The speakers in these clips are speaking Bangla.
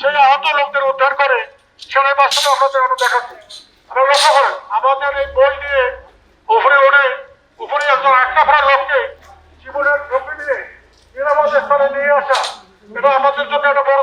সেই আহত লোকদের উদ্ধার করে সেটাই বাস্তবে আপনাদের আমরা আমরা লক্ষ্য করেন, আমাদের এই বই নিয়ে উপরে ওঠে, উপরে একজন আটকা পড়া লোককে জীবনের ঝুঁকি নিয়ে নিরাপদ স্থানে নিয়ে আসা। এটা আমাদের জন্য একটা বড়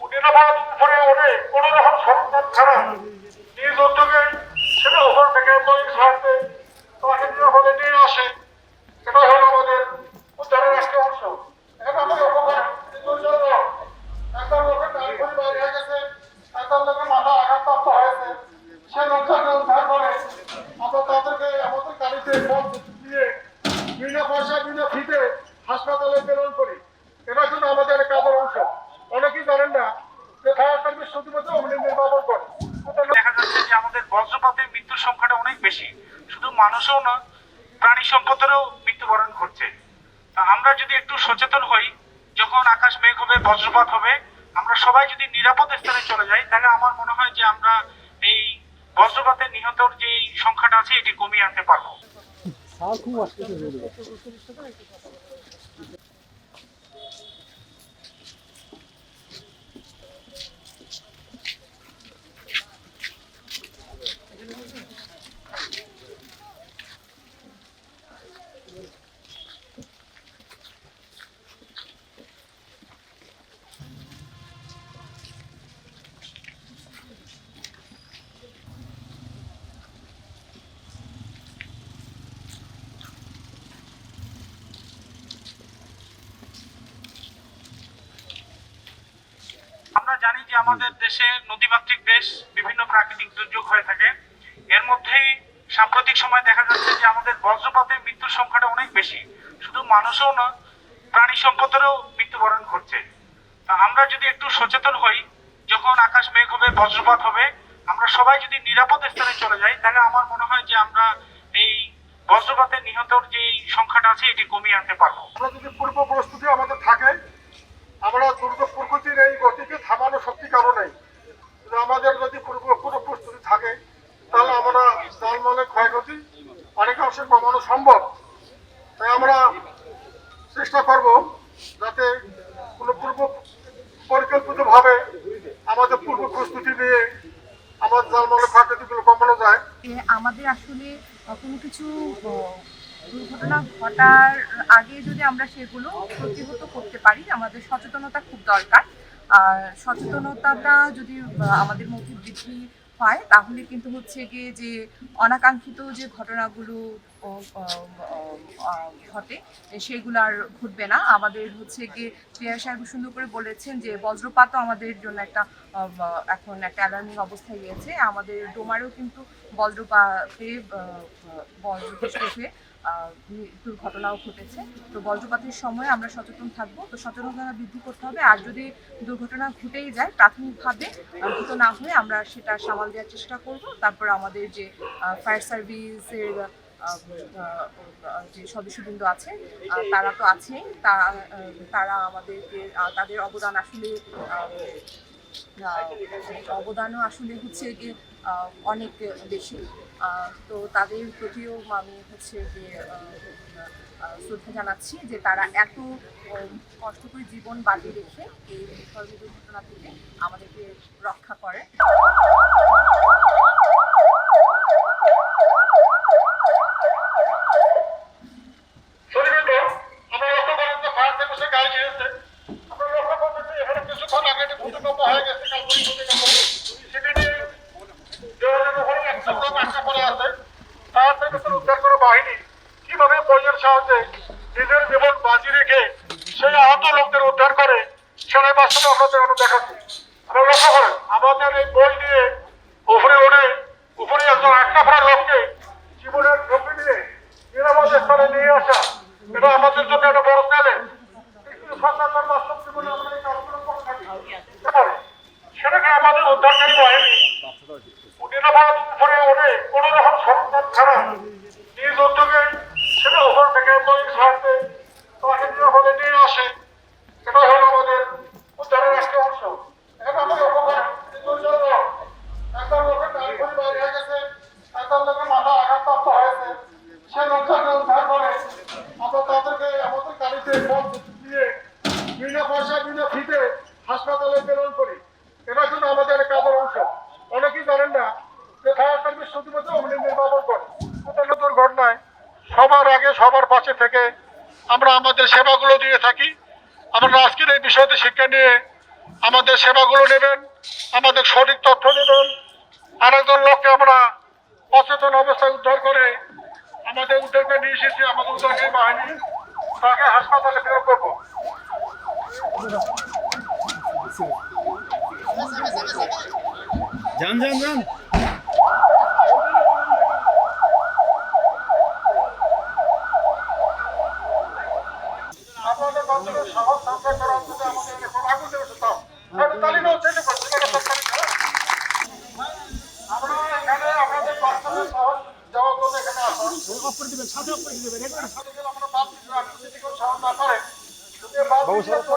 নিরাপদ উপরে ওঠে কোনো রকম সরঞ্জাম ছাড়া নিজ উদ্যোগে সেটা উপর থেকে বই সাহায্যে তাকে নিরাপদে নিয়ে আসে এটা হলো আমাদের উদ্ধারের একটা অংশ এখন আমাদের উপকার একদম লোকের গাড়ি করে বাইরে হয়ে গেছে একদম লোকের মাথা আঘাতপ্রাপ্ত হয়েছে সে লোকটাকে উদ্ধার করে আমরা তাদেরকে আমাদের গাড়িতে বল দিয়ে বিনা পয়সা বিনা ফিতে হাসপাতালে প্রেরণ করি এটা কিন্তু আমাদের একটা কাজের অংশ অনেকেই জানেন না যে ফায়ার সার্ভিস শুধুমাত্র অগ্নি নির্বাপন করে। দেখা যাচ্ছে যে আমাদের বজ্রপাতের মৃত্যুর সংখ্যাটা অনেক বেশি। শুধু মানুষও না প্রাণী সম্পদেরও মৃত্যুবরণ ঘটছে। তা আমরা যদি একটু সচেতন হই যখন আকাশ মেঘ হবে বজ্রপাত হবে আমরা সবাই যদি নিরাপদ স্থানে চলে যাই তাহলে আমার মনে হয় যে আমরা এই বজ্রপাতে নিহতর যে সংখ্যাটা আছে এটি কমিয়ে আনতে পারব আমরা জানি যে আমাদের দেশে নদীমাতৃক দেশ বিভিন্ন প্রাকৃতিক দুর্যোগ হয়ে থাকে। এর মধ্যেই সাম্প্রতিক সময় দেখা যাচ্ছে যে আমাদের বজ্রপাতের মৃত্যুর সংখ্যাটা অনেক বেশি। শুধু মানুষও না, প্রাণী সম্পদেরও মৃত্যুবরণ ঘটছে। তা আমরা যদি একটু সচেতন হই, যখন আকাশ মেঘ হবে, বজ্রপাত হবে, আমরা সবাই যদি নিরাপদ স্থানে চলে যাই, তাহলে আমার মনে হয় যে আমরা এই বজ্রপাতে নিহতর যে সংখ্যাটা আছে, এটি কমিয়ে আনতে পারব। আমরা যদি পূর্ব প্রস্তুতি আমাদের থাকে, আমরা দুর্গ প্রকৃতির এই গতিকে থামানো শক্তি কারও নেই কিন্তু আমাদের যদি পূর্ব প্রস্তুতি থাকে, তাহলে আমরা জানমালের ক্ষয়ক্ষতি অনেকাংশে কমানো সম্ভব। তাই আমরা চেষ্টা করব যাতে কোনো পূর্ব পরিকল্পিতভাবে আমাদের পূর্ব প্রস্তুতি নিয়ে আমার জানমালের ক্ষয়ক্ষতিগুলো কমানো যায়। আমাদের আসলে কোনো কিছু দুর্ঘটনা ঘটার আগে যদি আমরা সেগুলো প্রতিহত করতে পারি, আমাদের সচেতনতা খুব দরকার। সচেতনতাটা যদি আমাদের মধ্যে বৃদ্ধি হয়, তাহলে কিন্তু হচ্ছে গিয়ে যে অনাকাঙ্ক্ষিত যে ঘটনাগুলো ঘটে সেগুলো আর ঘটবে না। আমাদের হচ্ছে গিয়ে প্রিয়া সাহেব সুন্দর করে বলেছেন যে, বজ্রপাতও আমাদের জন্য একটা এখন একটা অ্যালার্মিং অবস্থায় গিয়েছে আমাদের ডোমারও কিন্তু বজ্রপাতে বজ্রপাতে আহ, মৃত্যুর ঘটনাও ঘটেছে। তো বজ্রপাতের সময় আমরা সচেতন থাকব। তো সচেতনতা বৃদ্ধি করতে হবে। আর যদি দুর্ঘটনা ঘটেই যায় প্রাথমিকভাবে আহত না হয়ে আমরা সেটা সামাল দেওয়ার চেষ্টা করব। তারপর আমাদের যে ফায়ার সার্ভিসের যে সদস্যবৃন্দ আছে তারা তো আছেই। তারা আমাদেরকে তাদের অবদান আসলে অবদানও আসলে হচ্ছে গিয়ে অনেক বেশি। তো তাদের প্রতিও আমি হচ্ছে আহ, শ্রদ্ধা জানাচ্ছি যে তারা এত কষ্ট করে জীবন বাজি রেখে এই দুর্ঘটনা থেকে আমাদেরকে রক্ষা করে শরীরে আমরা লক্ষ্য করেন যে ফায়ার সার্ভিসের গাড়ি এসেছে আমরা লক্ষ্য করবেন যে এখানে কিছুক্ষণ আগে একটি ভূমিকম্প হয়ে গেছে কালবনি ভূমিকম্প সেটি নিয়ে দেওয়ালের উপরে একটা লোক আটকা পড়ে আছে ফায়ার সার্ভিসের উদ্ধার করা বাহিনী কীভাবে বইয়ের সাহায্যে নিজের জীবন বাজি রেখে সেই আহত লোকদের উদ্ধার করে সেটাই বাস্তবে আপনাদের আমরা দেখাচ্ছি। আমরা লক্ষ্য করেন, আমাদের এই বই নিয়ে উপরে ওঠে উপরে একজন ফেরার লোককে জীবনের ঝুঁকি নিয়ে নিরাপদ স্থানে নিয়ে আসা এটা আমাদের জন্য একটা বড় চ্যালেঞ্জ জীবনে আমরা আমাদের উদ্ধারকারী বাহিনী নিরাপদ উপরে ওঠে কোনো রকম সরঞ্জাম ছাড়া নিজ উদ্যোগে সেটা উপর থেকে বই সাহায্যে তাকে নিরাপদে নিয়ে আসে এটা হলো আমাদের উদ্ধারের একটা অংশ এখন আমাদের উপকার একদম লোকের গাড়ি করে বাইরে হয়ে গেছে একদম লোকের মাথা ফ্রিতে হাসপাতালে প্রেরণ করি। এটা কিন্তু আমাদের কাজের অংশ। অনেকেই জানেন না যে ফায়ার সার্ভিস শুধুমাত্র অগ্নি নির্বাপন করে। এটা দুর্ঘটনায় সবার আগে, সবার পাশে থেকে আমরা আমাদের সেবাগুলো দিয়ে থাকি। আমরা আজকের এই বিষয়টি শিক্ষা নিয়ে আমাদের সেবাগুলো নেবেন, আমাদের সঠিক তথ্য দেবেন আরেকজন লোককে আমরা অচেতন অবস্থায় উদ্ধার করে আমাদের উদ্যোগে নিয়ে এসেছি, আমাদের উদ্যোগী বাহিনী। তাকে হাসপাতালে ফেরত করব। যান যান যান আপনাদের মাধ্যমে সাহস সঞ্চয় করার জন্য আমাদের এরকম আগুন দেবে তাও তাহলে তালিকা হচ্ছে এটা করছে, এটা আমরা এখানে আপনাদের বাস্তবে সাহস দেওয়ার জন্য এখানে সাথে আমরা না করে, দিতে করে ধাপ্পা দেন, তাহলে আগুনটা নিভা যাবে। এটা উদ্দেশ্য